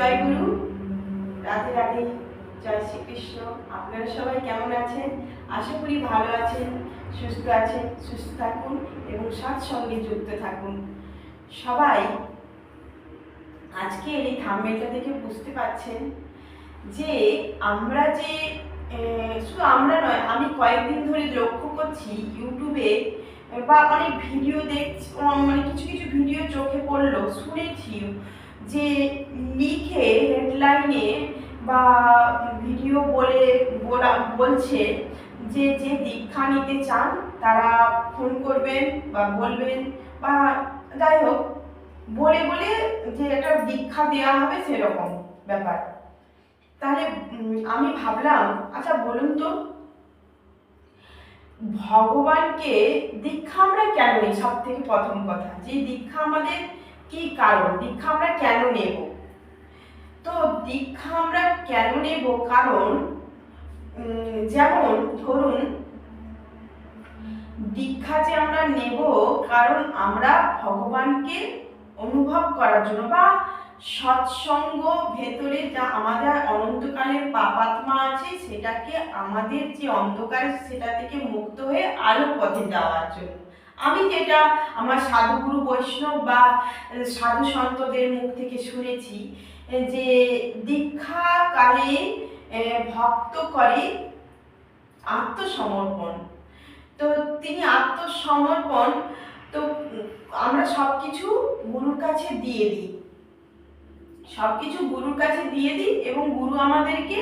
জয় গুরু। রাধে রাধে, জয় শ্রীকৃষ্ণ। আপনারা সবাই কেমন আছেন? আশা করি ভালো আছেন, সুস্থ আছেন, সুস্থ থাকুন এবং সৎসঙ্গে যুক্ত থাকুন। সবাই আজকে এই থাম্বেলটা দেখে বুঝতে পারছেন যে আমরা যে শুধু আমরা নয়, আমি কয়েকদিন ধরে লক্ষ্য করছি ইউটিউবে, বা অনেক ভিডিও দেখছি মানে কিছু কিছু ভিডিও চোখে পড়ল, শুনেছি। যে লিখে হেডলাইনে বা ভিডিও বলে বলা, বলছে যে যে দীক্ষা নিতে চান, তারা ফোন করবেন বা বলবেন বা যাই হোক, বলে বলে যে একটা দীক্ষা দেওয়া হবে সেরকম ব্যাপার। তাহলে আমি ভাবলাম আচ্ছা বলুন তো, ভগবানকে দীক্ষা আমরা কেন নিই? সব থেকে প্রথম কথা, যে দীক্ষা আমাদের কি কারণ? দীক্ষা আমরা কেন নেব? তো দীক্ষা আমরা কেন নেব? কারণ যেমন ধরুন, দীক্ষা যে আমরা নেব কারণ আমরা ভগবানকে অনুভব করার জন্য বা সৎসঙ্গ ভেতরে যা আমাদের অনন্তকালের পাপাত্মা আছে, সেটাকে আমাদের যে অন্ধকার, সেটা থেকে মুক্ত হয়ে আলো পথে যাওয়ার জন্য। আমি যেটা আমার সাধুগুরু বৈষ্ণব বা সাধু সন্তদের মুখ থেকে শুনেছি যে দীক্ষা কালে ভক্ত করে আত্মসমর্পণ। তো তিনি আত্মসমর্পণ, তো আমরা সব কিছু গুরুর কাছে দিয়ে দিই। সব কিছু গুরুর কাছে দিয়ে দিই এবং গুরু আমাদেরকে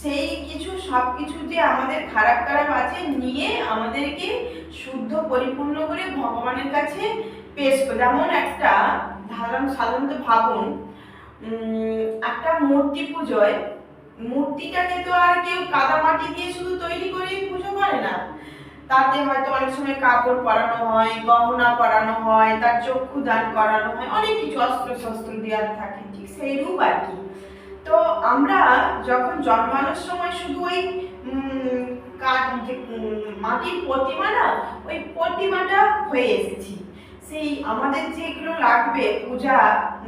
সেই কিছু, সব কিছু যে আমাদের খারাপ খারাপ আছে নিয়ে আমাদেরকে শুদ্ধ পরিপূর্ণ করে ভগবানের কাছে পেশ করে। যেমন একটা ধারণ সাধারণত ভাবুন একটা মূর্তি পুজোয়, মূর্তিটাকে তো আর কেউ কাদা মাটি দিয়ে শুধু তৈরি করেই পুজো করে না। তাতে হয়তো অনেক সময় কাপড় পরানো হয়, গহনা পরানো হয়, তার চক্ষু দান করানো হয়, অনেক কিছু অস্ত্র শস্ত্র দেওয়ার থাকে, ঠিক সেই রূপ আর কি। তো আমরা যখন জন্মানোর সময় শুধু ওই যে, মাটির প্রতিমা না ওই প্রতিমাটা হয়ে এসেছি। সেই আমাদের যেগুলো লাগবে পূজা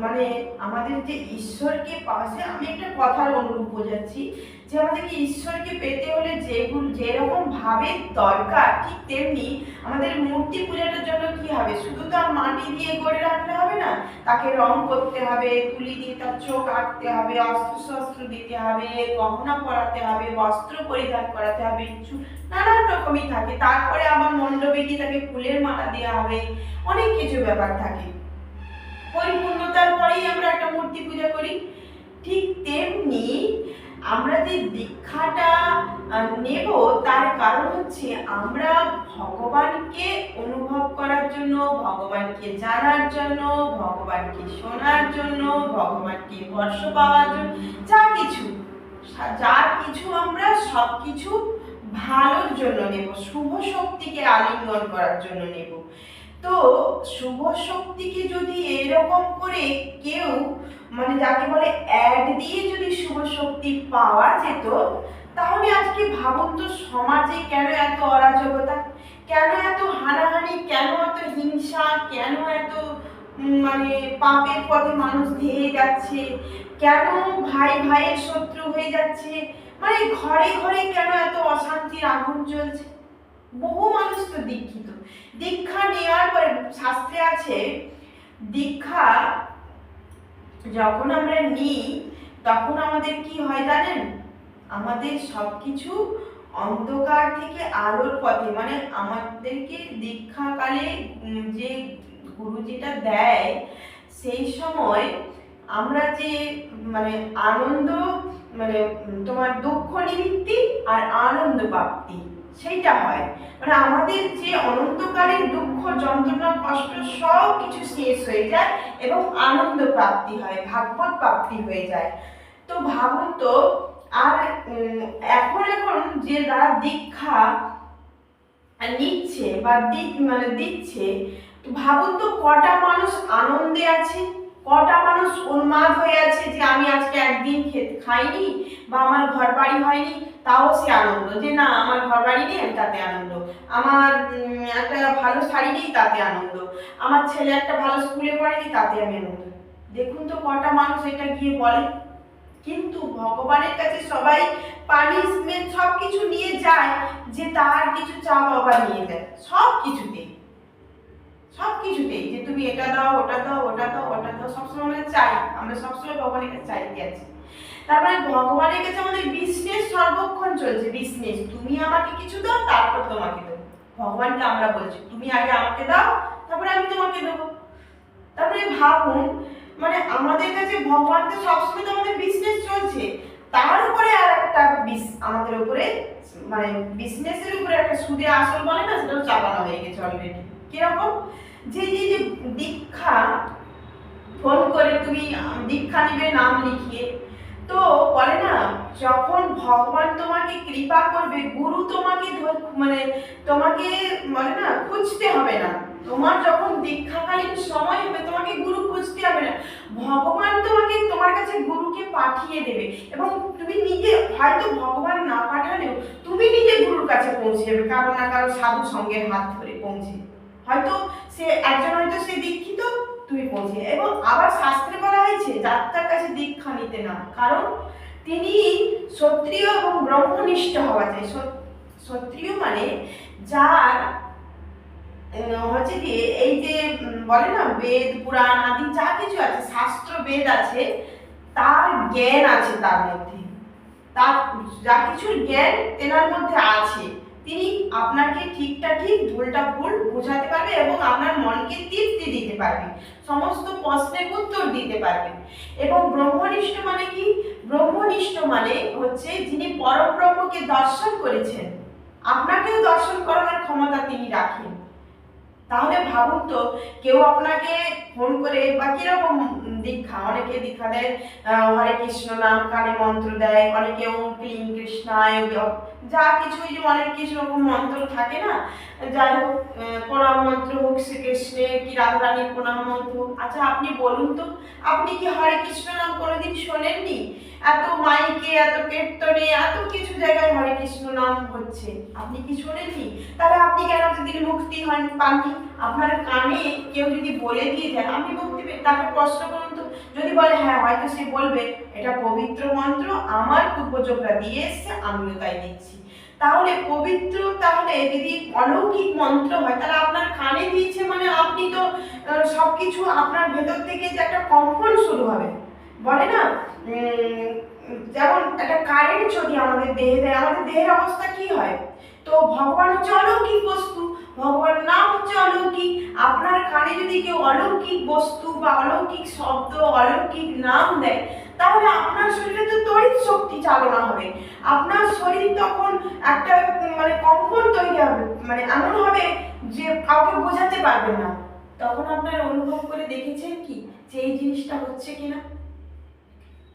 মানে আমাদের যে ঈশ্বরকে পাশে আমি একটা কথার অনুরূপ বোঝাচ্ছি যে আমাদেরকে ঈশ্বরকে পেতে হলে যেগুলো যেরকম ভাবে দরকার, ঠিক তেমনি আমাদের মূর্তি পূজাটার জন্য কি হবে? শুধু তো আর মাটি দিয়ে গড়ে রাখলে হবে না, তাকে রং করতে হবে, তুলি দিয়ে তার চোখ আঁকতে হবে অস্ত্র শস্ত্র দিতে হবে, গহনা পরাতে হবে, বস্ত্র পরিধান করাতে হবে নানান রকমই থাকে। তারপরে আবার মণ্ডপে গিয়ে তাকে ফুলের মালা দেওয়া হবে, অনেক কিছু ব্যাপার থাকে। পরিপূর্ণতার পরেই আমরা একটা মূর্তি পূজা করি। ঠিক তেমনি আমরা যে দীক্ষাটা নেব তার কারণ হচ্ছে আমরা ভগবানকে অনুভব করার জন্য, ভগবানকে জানার জন্য, ভগবানকে শোনার জন্য, ভগবানকে বর্ষ পাওয়ার জন্য যা কিছু যা কিছু আমরা সব কিছু ভালোর জন্য নেব, শুভ শক্তিকে আলিঙ্গন করার জন্য নেব। তো শুভ শক্তিকে যদি এরকম করে কেউ মানে যাকে বলে অ্যাড দিয়ে যদি শুভ শক্তি পাওয়া যেত, তাহলে আজকে ভাবুন তো সমাজে কেন এত অরাজকতা? কেন এত হানাহানি? কেন এত হিংসা? কেন এত মানে পাপের পথে মানুষ ধেয়ে যাচ্ছে? কেন ভাই ভাইয়ের শত্রু হয়ে যাচ্ছে? মানে ঘরে ঘরে কেন এত অশান্তির আগুন জ্বলছে? বহু মানুষ তো দীক্ষিত। দীক্ষা নেওয়ার পরে শাস্ত্রে আছে, দীক্ষা যখন আমরা নিই, তখন আমাদের কি হয় জানেন? আমাদের সবকিছু অন্ধকার থেকে আলোর পথে মানে আমাদেরকে দীক্ষাকালে যে গুরু যেটা দেয়, সেই সময় আমরা যে মানে আনন্দ মানে তোমার দুঃখ নিবৃত্তি আর আনন্দ প্রাপ্তি। সেইটা হয়। মানে আমাদের যে অনন্তকালের দুঃখ, যন্ত্রণা, কষ্ট, সব কিছু শেষ হয়ে যায় এবং আনন্দ প্রাপ্তি হয়, ভাগবত প্রাপ্তি হয়ে যায়। তো ভাবুন তো, আর এখন এখন যে যারা দীক্ষা নিচ্ছে বা মানে দিচ্ছে, তো ভাবুন তো কটা মানুষ আনন্দে আছে, কটা মানুষ উন্মাদ হয়ে আছে যে আমি আজকে একদিন খাইনি বা আমার ঘর বাড়ি হয়নি তাও সে আনন্দ যে না, আমার ঘর বাড়ি নেই, আমি তাতে আনন্দ। আমার একটা ভালো শাড়ি নেই, তাতে আনন্দ। আমার ছেলে একটা ভালো স্কুলে পড়েনি, তাতে আমি আনন্দ। দেখুন তো কটা মানুষ এটা গিয়ে বলে। কিন্তু ভগবানের কাছে সবাই পানিশমেন্ট সব কিছু নিয়ে যায় যে তার কিছু চা বাবা নিয়ে দেয় সব কিছুতেই সব কিছুতেই যে তুমি এটা দাও, ওটা দাও ওটা দাও ওটা দাও। সবসময় আমরা চাই, আমরা সবসময় ভগবানের কাছে চাইতে আছি। তারপরে ভগবানের কাছে আমাদের বিজনেস সর্বক্ষণ চলছে। বিজনেস তুমি আমাকে কিছু দাও, তারপর তোমাকে দেবো। ভগবানকে আমরা বলছি, তুমি আগে আমাকে দাও, তারপরে আমি তোমাকে দেবো। তারপরে ভাবুন মানে আমাদের কাছে ভগবান তো সবসময় তো আমাদের বিজনেস চলছে। তার উপরে আর একটা বিস- আমাদের উপরে মানে বিজনেসের উপরে একটা সুদে আসল বলে না সেটা চাপানো হয়ে গেছে অলরেডি কীরকম? যে যে যে দীক্ষা ফোন করে তুমি দীক্ষা নিবে, নাম লিখিয়ে তো বলে না, যখন ভগবান তোমাকে কৃপা করবে, গুরু তোমাকে মানে তোমাকে বলে না, খুঁজতে হবে না। তোমার যখন দীক্ষাকালীন সময় হবে, তোমাকে গুরু খুঁজতে হবে না। ভগবান তোমাকে, তোমার কাছে গুরুকে পাঠিয়ে দেবে এবং তুমি নিজে, হয়তো ভগবান না পাঠালেও তুমি নিজে গুরুর কাছে পৌঁছে যাবে, কারও না কারও সাধু সঙ্গের হাত ধরে পৌঁছে। হয়তো সে, একজন হয়তো সে দীক্ষিত পৌঁছে এবং আবার শাস্ত্রে বলা হয়েছে, যাত্রার কাছে দীক্ষা নিতে না। কারণ তিনি ক্ষত্রিয় এবং ব্রহ্মনিষ্ঠ হওয়া চাই ক্ষত্রিয় মানে যার হচ্ছে কি, এই যে বলে না, বেদ, পুরাণ আদি যা কিছু আছে, শাস্ত্র, বেদ আছে, তার জ্ঞান আছে তার মধ্যে। তার যা কিছুর জ্ঞান তেনার মধ্যে আছে। তিনি আপনাকে ঠিকটা ঠিক ভুলটা ভুল বোঝাতে পারবে এবং আপনার মনকে তৃপ্তি দিতে পারবে। সমস্ত প্রশ্নের উত্তর দিতে পারবে। এবং ব্রহ্মনিষ্ঠ মানে কি? ব্রহ্মনিষ্ঠ মানে হচ্ছে যিনি পরব্রহ্মকে দর্শন করেছেন। আপনাকেও দর্শন করানোর ক্ষমতা তিনি রাখেন। তাহলে ভাবুন তো, কেউ আপনাকে ফোন করে বা কীরকম দীক্ষা? অনেকে দীক্ষা দেয় হরে কৃষ্ণ নাম কানে মন্ত্র দেয়, অনেকে ওম ক্লিং কৃষ্ণায় যা কিছু ওই যে অনেক কিছু রকম মন্ত্র থাকে না, যাই হোক প্রণাম মন্ত্র হোক শ্রীকৃষ্ণে কি রাধারানীর প্রণাম মন্ত্র হোক। আচ্ছা আপনি বলুন তো, আপনি কি হরে কৃষ্ণ নাম কোনোদিন শোনেননি? এত মাইকে, এত কীর্তনে, এত কিছু জায়গায় হরে কৃষ্ণ নাম হচ্ছে। আপনি কি শোনেননি? তাহলে আপনি কেন যদি মুক্তি হন পাননি? আপনার কানে কেউ যদি বলে দিয়ে যায়, আপনি মুক্তি তাকে প্রশ্ন করুন তো। যদি বলে হ্যাঁ হয়তো সে বলবে এটা পবিত্র মন্ত্র আমার পূর্বজকরা দিয়ে এসছে আমিও তাই দিচ্ছি। তাহলে পবিত্র তাহলে যদি অলৌকিক মন্ত্র হয় তাহলে আপনার কানে দিয়েছে মানে আপনি তো আহ, সবকিছু আপনার ভেতর থেকে যে একটা কম্পন শুরু হবে। বলে না? যেমন একটা কারেন্ট যদি আমাদের দেহে দেয় আমাদের দেহের অবস্থা কি হয়? তো ভগবান হচ্ছে অলৌকিক বস্তু? ভগবান নাম হচ্ছে অলৌকিক আপনার কানে যদি কেউ অলৌকিক বস্তু বা অলৌকিক শব্দ, অলৌকিক নাম দেয়, তাহলে আপনার শরীরে তো তড়িৎ শক্তি চালনা হবে। আপনার শরীর তখন একটা মানে কম্পন তৈরি হবে মানে এমন হবে যে কাউকে বোঝাতে পারবেন না। তখন আপনার অনুভব করে দেখেছেন কি, যে এই জিনিসটা হচ্ছে কিনা?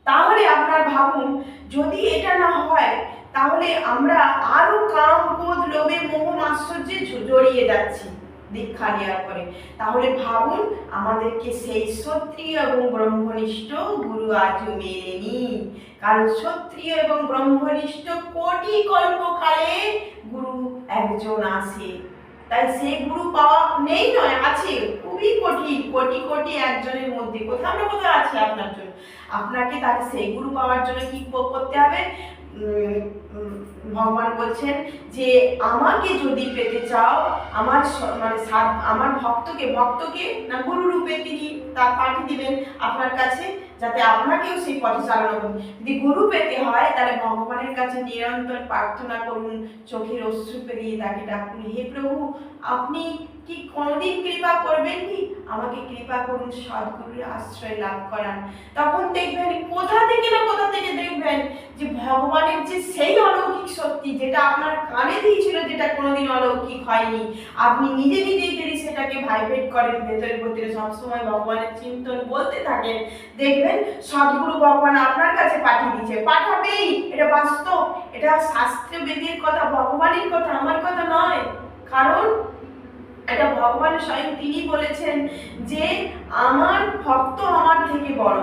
তাহলে আপনার ভাবুন, যদি এটা না হয়, তাহলে আমরা আরও কাম ক্রোধ লোভে মোহ মাশ্চর্যে জড়িয়ে যাচ্ছি। দীক্ষা নেওয়ার পরে। তাহলে ভাবুন, আমাদেরকে সেই ক্ষত্রিয় এবং ব্রহ্মনিষ্ঠ গুরু আজও মেলেনি। কারণ ক্ষত্রিয় এবং ব্রহ্মনিষ্ঠ কোটি কল্পকালে গুরু একজন আসে তাই সেই গুরু পাওয়া নেই নয়, আছে। খুবই কঠিন, কোটি কোটি একজনের মধ্যে। কোথাও না কোথাও আছে আপনার জন্য। আপনাকে তাকে সেই গুরু পাওয়ার জন্য কি করতে হবে? ভগবান বলছেন যে, আমাকে যদি পেতে চাও, আমার মানে আমার ভক্তকে ভক্তকে না গুরু রূপে তিনি তার পাঠিয়ে দিবেন আপনার কাছে, যাতে আপনাকেও সেই পথে চালানো করুন যদি গুরু পেতে হয়, তাহলে ভগবানের কাছে নিরন্তর প্রার্থনা করুন, চোখের অশ্রু পেরিয়ে তাকে ডাকুন। হে প্রভু, আপনি কি কোনোদিন কৃপা করবেন কি? আমাকে কৃপা করুন, সদ্গুরুর আশ্রয় লাভ করান। তখন দেখবেন কোথা থেকে না কোথা থেকে দেখবেন যে ভগবানের যে সেই অলৌকিক শক্তি যেটা আপনার কানে দিয়েছিল যেটা কোনোদিন অলৌকিক হয়নি, আপনি নিজে নিজেই যদি সেটাকে ভাইব্রেট করেন, ভেতরে ভেতরে সবসময় ভগবানের চিন্তন বলতে থাকেন, দেখবেন সদ্গুরু ভগবান আপনার কাছে পাঠিয়ে দিচ্ছে পাঠাবেই, এটা বাস্তব, এটা শাস্ত্র বেদের কথা, ভগবানের কথা, আমার কথা নয়। কারণ এটা ভগবান স্বয়ং তিনি বলেছেন যে আমার ভক্ত আমার থেকে বড়।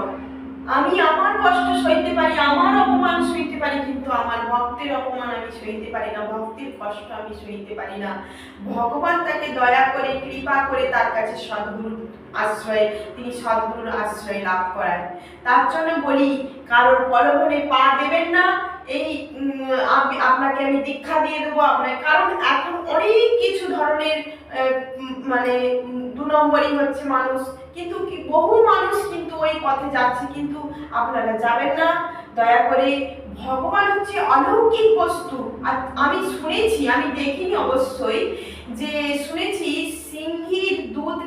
আমি আমার কষ্ট সইতে পারি, আমার অপমান সইতে পারি, কিন্তু আমার ভক্তের অপমান আমি সইতে পারি না, ভক্তের কষ্ট আমি সইতে পারি না। ভগবান তাকে দয়া করে, কৃপা করে তার কাছে সদ্গুরু আশ্রয়, তিনি সদ্গুরুর আশ্রয় লাভ করান। তার জন্য বলি, কারোর প্রলোভনে পা দেবেন না এই আপনাকে আমি দীক্ষা দিয়ে দেবো আপনার, কারণ এখন অনেক কিছু ধরনের মানে দু নম্বরই হচ্ছে মানুষ। কিন্তু কি, বহু মানুষ কিন্তু ওই পথে যাচ্ছে, কিন্তু আপনারা যাবেন না। দয়া করে, ভগবান হচ্ছে অলৌকিক বস্তু। আর আমি শুনেছি, আমি দেখিনি অবশ্যই, যে শুনেছি সিংহির দুধ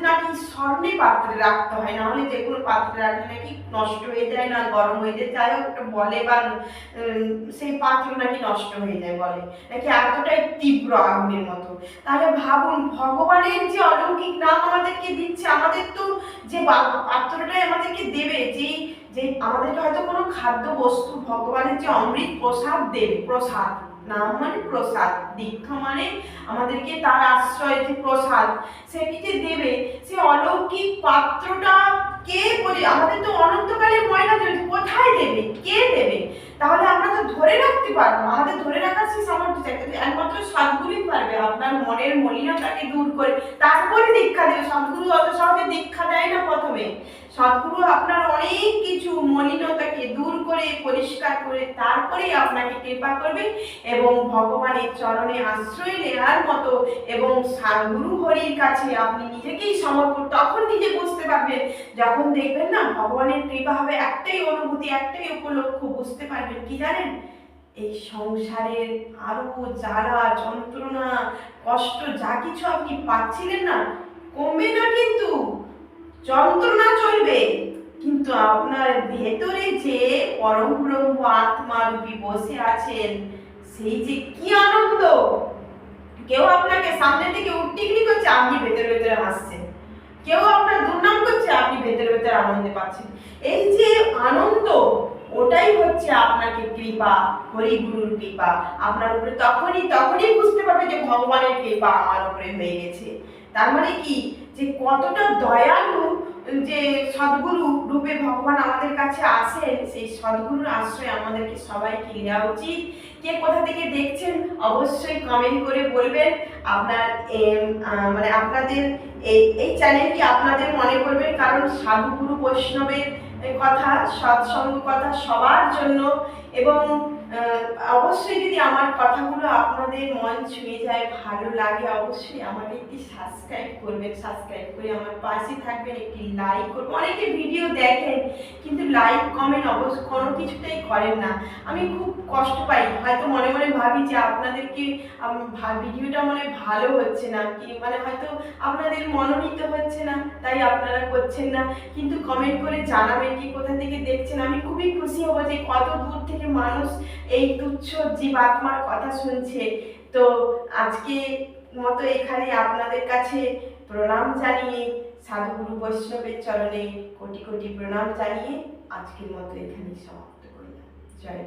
স্বর্ণে পাত্রে রাখতে হয় না হলে যে কোনো পাত্রে রাখলে নাকি নষ্ট হয়ে যায় না, গরম হয়ে যায়। যাই হোক বলে বা সেই পাত্র নাকি নষ্ট হয়ে যায় বলে। নাকি এতটাই তীব্র আগুনের মতো। তাহলে ভাবুন, ভগবানের যে অলৌকিক নাম আমাদেরকে দিচ্ছে, আমাদের তো যে পাত্রটাই আমাদেরকে দেবে, যেই যে আমাদেরকে হয়তো কোনো খাদ্য বস্তু ভগবানের যে অমৃত প্রসাদ দেবে, প্রসাদ। নাম মানে প্রসাদ দীক্ষা মানে আমাদেরকে তার আশ্রয় যে প্রসাদ সেটি যে দেবে, সে অলৌকিক পাত্রটা কে আমাদের তো অনন্তকালের ময়না জড়িত কোথায় দেবে? কে দেবে? তাহলে আমরা তো ধরে রাখতে পারব আমাদের ধরে রাখার সেই সামর্থ্য চাই। একমাত্র সদ্গুরুই পারবে। আপনার মনের মলিনতাকে দূর করে। তারপরে দীক্ষা দেবে। সদ্গুরু অত সহজে দীক্ষা দেয় না প্রথমে। সদ্গুরু আপনার অনেক কিছু মলিনতাকে দূর করে, পরিষ্কার করে, তারপরেই আপনাকে কৃপা করবে এবং ভগবানের চরণে আশ্রয় নেওয়ার মতো এবং গুরু হরির কাছে আপনি নিজেকেই সমর্পণ, তখন নিজে বুঝতে পারবেন যখন দেখবেন না, ভগবানের কৃপা হবে একটাই অনুভূতি, একটাই উপলক্ষ বুঝতে পারবেন কি জানেন? এই সংসারের আরও জ্বালা, যন্ত্রণা, কষ্ট, যা কিছু আপনি পাচ্ছিলেন না, কমবে না কিন্তু, যন্ত্রণা চলবে। কিন্তু আপনার ভেতরে যে পরম ব্রহ্ম আত্মা রূপী বসে আছেন, সেই যে কি আনন্দ! কেউ আপনাকে সামনে থেকে উট্টিগিরি করছে, আপনি ভেতরে ভেতরে হাসছেন। কেউ আপনার দুর্নাম করছে, আপনি ভেতরে ভেতরে আনন্দে পাচ্ছেন। এই যে আনন্দ, ওটাই হচ্ছে আপনাকে কৃপা, হরিগুরুর কৃপা। আপনার উপরে তখনই তখনই বুঝতে পারবে যে ভগবানের কৃপা আমার উপরে হয়ে গেছে। তার মানে কি? যে কতটা দয়ালু, যে সদ্গুরু রূপে ভগবান আমাদের কাছে আসেন, সেই সদ্গুরুর আশ্রয় আমাদেরকে সবাইকে নেওয়া উচিত। কে কোথা থেকে দেখছেন, অবশ্যই কমেন্ট করে বলবেন। আপনার মানে আপনাদের এই এই চ্যানেলটি আপনাদের মনে করবেন কারণ সাধুগুরু বৈষ্ণবের কথা, সৎসঙ্গ কথা সবার জন্য। এবং অবশ্যই যদি আমার কথাগুলো আপনাদের মন ছুঁয়ে যায়, ভালো লাগে, অবশ্যই আমাকে একটি সাবস্ক্রাইব করবেন সাবস্ক্রাইব করে আমার পাশে থাকবেন, একটি লাইক করবেন অনেকে ভিডিও দেখেন, কিন্তু লাইক কমেন্ট অবশ্য কোনো কিছুটাই করেন না। আমি খুব কষ্ট পাই। হয়তো মনে মনে ভাবি যে আপনাদেরকে ভিডিওটা মনে ভালো হচ্ছে না, কি মানে হয়তো আপনাদের মনোনীত হচ্ছে না, তাই আপনারা করছেন না। কিন্তু কমেন্ট করে জানাবেন কি কোথা থেকে দেখছেন। আমি খুবই খুশি হব যে কত দূর থেকে মানুষ এই তুচ্ছ জীবাত্মার কথা শুনছে। তো আজকে মতো এখানে আপনাদের কাছে প্রণাম জানিয়ে, সাধুগুরু বৈষ্ণবের চরণে কোটি কোটি প্রণাম জানিয়ে আজকের মতো এখানে সমাপ্ত করলাম। জয়